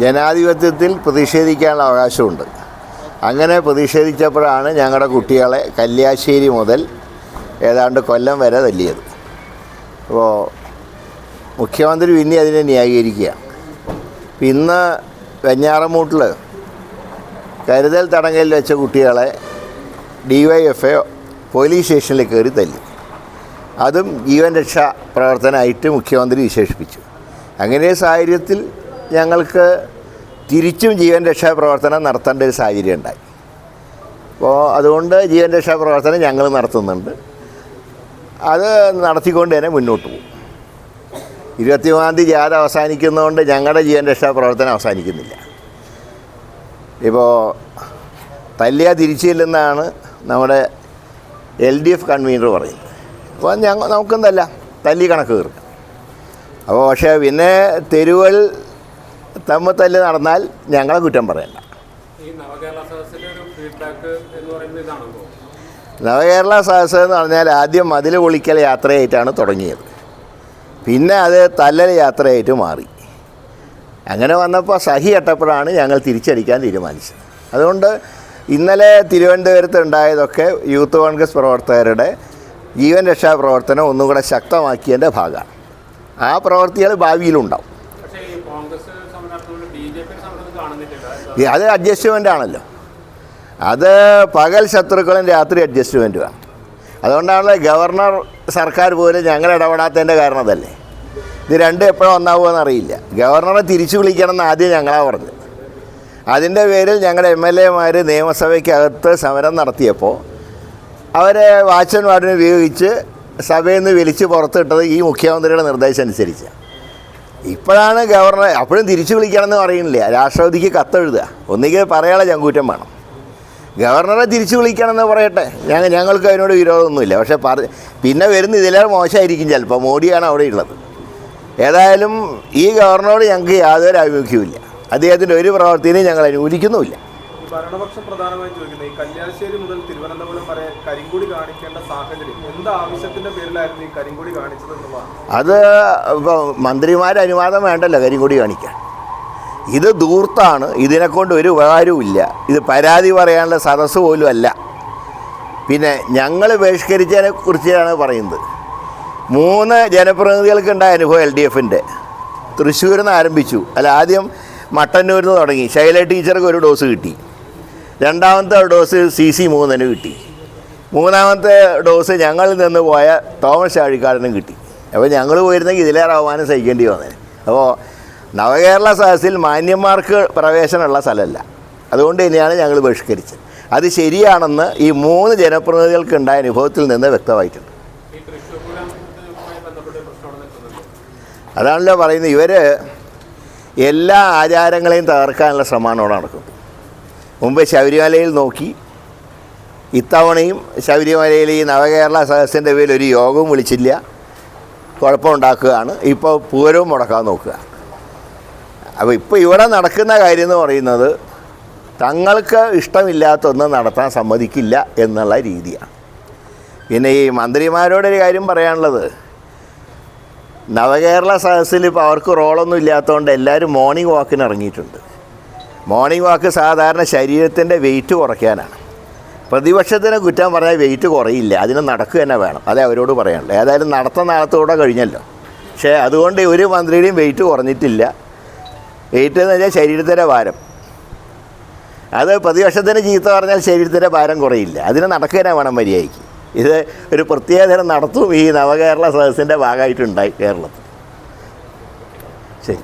ജനാധിപത്യത്തിൽ പ്രതിഷേധിക്കാനുള്ള അവകാശമുണ്ട്. അങ്ങനെ പ്രതിഷേധിച്ചപ്പോഴാണ് ഞങ്ങളുടെ കുട്ടികളെ കല്യാശ്ശേരി മുതൽ ഏതാണ്ട് കൊല്ലം വരെ തല്ലിയത്. അപ്പോൾ മുഖ്യമന്ത്രി പിന്നെ അതിനെ ന്യായീകരിക്കുക. ഇന്ന് വെഞ്ഞാറമൂട്ടിൽ കരുതൽ തടങ്കലിൽ വെച്ച കുട്ടികളെ D Y F A police സ്റ്റേഷനിൽ കയറി തല്ലി. അതും ജീവൻ രക്ഷാ പ്രവർത്തനമായിട്ട് മുഖ്യമന്ത്രി വിശേഷിപ്പിച്ചു. അങ്ങനെ സാഹചര്യത്തിൽ ഞങ്ങൾക്ക് തിരിച്ചും ജീവൻ രക്ഷാ പ്രവർത്തനം നടത്തേണ്ട ഒരു സാഹചര്യം ഉണ്ടായി. അപ്പോൾ അതുകൊണ്ട് ജീവൻ രക്ഷാ പ്രവർത്തനം ഞങ്ങൾ നടത്തുന്നുണ്ട്. അത് നടത്തിക്കൊണ്ട് തന്നെ മുന്നോട്ട് പോകും. ഇരുപത്തിമൂന്നാം തീയതി ജാഥ അവസാനിക്കുന്നതുകൊണ്ട് ഞങ്ങളുടെ ജീവൻ രക്ഷാ പ്രവർത്തനം അവസാനിക്കുന്നില്ല. ഇപ്പോൾ തല്ലിയ തിരിച്ചില്ലെന്നാണ് നമ്മുടെ എൽ ഡി എഫ് കൺവീനർ പറയുന്നത്. അപ്പോൾ ഞങ്ങൾ നമുക്കെന്തല്ല തല്ലി കണക്ക് കയറും അപ്പോൾ പക്ഷേ പിന്നെ തെരുവുകൾ തമ്മിൽ തല്ല് നടന്നാൽ ഞങ്ങളെ കുറ്റം പറയണ്ട നവകേരള സദസ്സ് എന്ന് പറഞ്ഞാൽ ആദ്യം മതിൽ പൊളിക്കൽ യാത്രയായിട്ടാണ് തുടങ്ങിയത്. പിന്നെ അത് തല്ലൽ യാത്രയായിട്ട് മാറി. അങ്ങനെ വന്നപ്പോൾ സഹി എട്ടപ്പോഴാണ് ഞങ്ങൾ തിരിച്ചടിക്കാൻ തീരുമാനിച്ചത്. അതുകൊണ്ട് ഇന്നലെ തിരുവനന്തപുരത്ത് ഉണ്ടായതൊക്കെ യൂത്ത് കോൺഗ്രസ് പ്രവർത്തകരുടെ ജീവൻ രക്ഷാ പ്രവർത്തനം ഒന്നുകൂടെ ശക്തമാക്കിയതിന്റെ ഭാഗമാണ്. ആ പ്രവൃത്തികൾ ഭാവിയിലുണ്ടാവും പക്ഷേ ഈ കോൺഗ്രസ് സമരത്തോട് ബി ജെ പി സമരം കാണുന്നില്ല ഈ അത് അഡ്ജസ്റ്റ്മെന്റ് ആണല്ലോ. അത് പകൽ ശത്രുക്കളും രാത്രി അഡ്ജസ്റ്റ്മെന്റുമാണ് അതുകൊണ്ടാണല്ലോ ഗവർണർ സർക്കാർ പോലും ഞങ്ങൾ ഇടപെടാത്തതിന്റെ കാരണം അതല്ലേ. ഇത് രണ്ടും എപ്പോഴും ഒന്നാവുമെന്ന് അറിയില്ല. ഗവർണറെ തിരിച്ചു വിളിക്കണം എന്ന് ആദ്യം ഞങ്ങളാ പറഞ്ഞത്. അതിന്റെ പേരിൽ ഞങ്ങളുടെ എം എൽ എമാർ നിയമസഭയ്ക്കകത്ത് സമരം നടത്തിയപ്പോൾ അവരെ വാച്ചൻ വാർഡിനെ ഉപയോഗിച്ച് സഭയിൽ നിന്ന് വിളിച്ച് പുറത്തിട്ടത് ഈ മുഖ്യമന്ത്രിയുടെ നിർദ്ദേശം അനുസരിച്ചാണ്. ഇപ്പോഴാണ് ഗവർണർ അപ്പോഴും തിരിച്ചു വിളിക്കണമെന്ന് പറയുന്നില്ല? രാഷ്ട്രപതിക്ക് കത്തെഴുതുക. ഒന്നുകിൽ പറയാനുള്ള ചങ്കൂറ്റം വേണം. ഗവർണറെ തിരിച്ചു വിളിക്കണമെന്ന് പറയട്ടെ. ഞങ്ങൾ ഞങ്ങൾക്ക് അതിനോട് വിരോധമൊന്നുമില്ല. പക്ഷേ പറ പിന്നെ വരുന്ന ഇതിലേറെ മോശമായിരിക്കും ചിലപ്പോൾ മോഡിയാണ് അവിടെ ഉള്ളത്. ഏതായാലും ഈ ഗവർണറോട് ഞങ്ങൾക്ക് യാതൊരു ആഭിമുഖ്യവും ഇല്ല അദ്ദേഹത്തിന്റെ ഒരു പ്രവർത്തിനെയും ഞങ്ങൾ അനുകൂലിക്കുന്നുമില്ല. ഭരണപക്ഷം പ്രധാനമായും ചോദിക്കുന്നത് ഈ കല്യാശ്ശേരി മുതൽ തിരുവനന്തപുരം വരെ കരിങ്കുടി കാണിക്കേണ്ട സാഹചര്യം എന്ത് ആവശ്യത്തിന്റെ പേരിലായിരുന്നു ഈ കരിങ്കുടി കാണിച്ചത് അത് ഇപ്പോൾ മന്ത്രിമാരുടെ അനുവാദം വേണ്ടല്ലോ കരിങ്കുടി കാണിക്കാൻ. ഇത് ദൂർത്താണ് ഇതിനെക്കൊണ്ട് ഒരു ഉപകാരവും ഇല്ല. ഇത് പരാതി പറയാനുള്ള സദസ്സ് പോലും അല്ല. പിന്നെ ഞങ്ങൾ ബഹിഷ്കരിച്ചതിനെ കുറിച്ചാണ് പറയുന്നത്. മൂന്ന് ജനപ്രതിനിധികൾക്ക് ഉണ്ടായ അനുഭവം എൽ ഡി എഫിന്റെ തൃശ്ശൂരിൽ നിന്ന് ആരംഭിച്ചു. അല്ല ആദ്യം മട്ടന്നൂരിൽ നിന്ന് തുടങ്ങി. ശൈല ടീച്ചർക്ക് ഒരു ഡോസ് കിട്ടി. രണ്ടാമത്തെ ഡോസ് സി സി മൂന്നിന് കിട്ടി. മൂന്നാമത്തെ ഡോസ് ഞങ്ങളിൽ നിന്ന് പോയ തോമസ് ചാഴിക്കാടിനും കിട്ടി. അപ്പോൾ ഞങ്ങൾ പോയിരുന്നെങ്കിൽ ഇതിലേറെ അവമാനം സഹിക്കേണ്ടി വന്നേ. അപ്പോൾ നവകേരള സദസ്സിൽ മാന്യന്മാർക്ക് പ്രവേശനമുള്ള സ്ഥലമല്ല. അതുകൊണ്ട് തന്നെയാണ് ഞങ്ങൾ ബഹിഷ്കരിച്ചത്. അത് ശരിയാണെന്ന് ഈ മൂന്ന് ജനപ്രതിനിധികൾക്ക് ഉണ്ടായ അനുഭവത്തിൽ നിന്ന് വ്യക്തമായിട്ടുണ്ട്. അതാണല്ലോ പറയുന്നത്. ഇവർ എല്ലാ ആചാരങ്ങളെയും തകർക്കാനുള്ള ശ്രമമാണ് അവിടെ നടക്കുന്നത്. മുമ്പ് ശബരിമലയിൽ നോക്കി ഇത്തവണയും ശബരിമലയിൽ ഈ നവകേരള സദസ്സിന്റെ പേരിൽ ഒരു യോഗവും വിളിച്ചില്ല. കുഴപ്പമുണ്ടാക്കുകയാണ്. ഇപ്പോൾ പൂരവും മുടക്കാൻ നോക്കുക. അപ്പോൾ ഇപ്പോൾ ഇവിടെ നടക്കുന്ന കാര്യം എന്ന് പറയുന്നത് തങ്ങൾക്ക് ഇഷ്ടമില്ലാത്തൊന്നും നടത്താൻ സമ്മതിക്കില്ല എന്നുള്ള രീതിയാണ്. പിന്നെ ഈ മന്ത്രിമാരോടൊരു കാര്യം പറയാനുള്ളത്. നവകേരള സദസ്സിൽ ഇപ്പോൾ അവർക്ക് റോളൊന്നും ഇല്ലാത്തതുകൊണ്ട് എല്ലാവരും മോർണിംഗ് വാക്കിന് ഇറങ്ങിയിട്ടുണ്ട്. മോർണിംഗ് വാക്ക് സാധാരണ ശരീരത്തിന്റെ വെയിറ്റ് കുറയ്ക്കാനാണ്. പ്രതിപക്ഷത്തിന് കുറ്റം പറഞ്ഞാൽ വെയിറ്റ് കുറയില്ല. അതിന് നടക്കുക തന്നെ വേണം. അതേ അവരോട് പറയാനുള്ളൂ. ഏതായാലും നടത്തുന്ന നാളത്തോടെ കഴിഞ്ഞല്ലോ. പക്ഷേ അതുകൊണ്ട് ഒരു മന്ത്രിയുടെയും വെയിറ്റ് കുറഞ്ഞിട്ടില്ല. വെയിറ്റ് എന്ന് വെച്ചാൽ ശരീരത്തിന്റെ ഭാരം. അത് പ്രതിപക്ഷത്തിന് ചീത്ത പറഞ്ഞാൽ ശരീരത്തിന്റെ ഭാരം കുറയില്ല. അതിന് നടക്കുക തന്നെ വേണം മര്യാദയ്ക്ക്. ഇത് ഒരു പ്രത്യേകതരം നടത്തും ഈ നവകേരള സദസ്സിന്റെ ഭാഗമായിട്ടുണ്ടായി കേരളത്തിൽ. ശരി.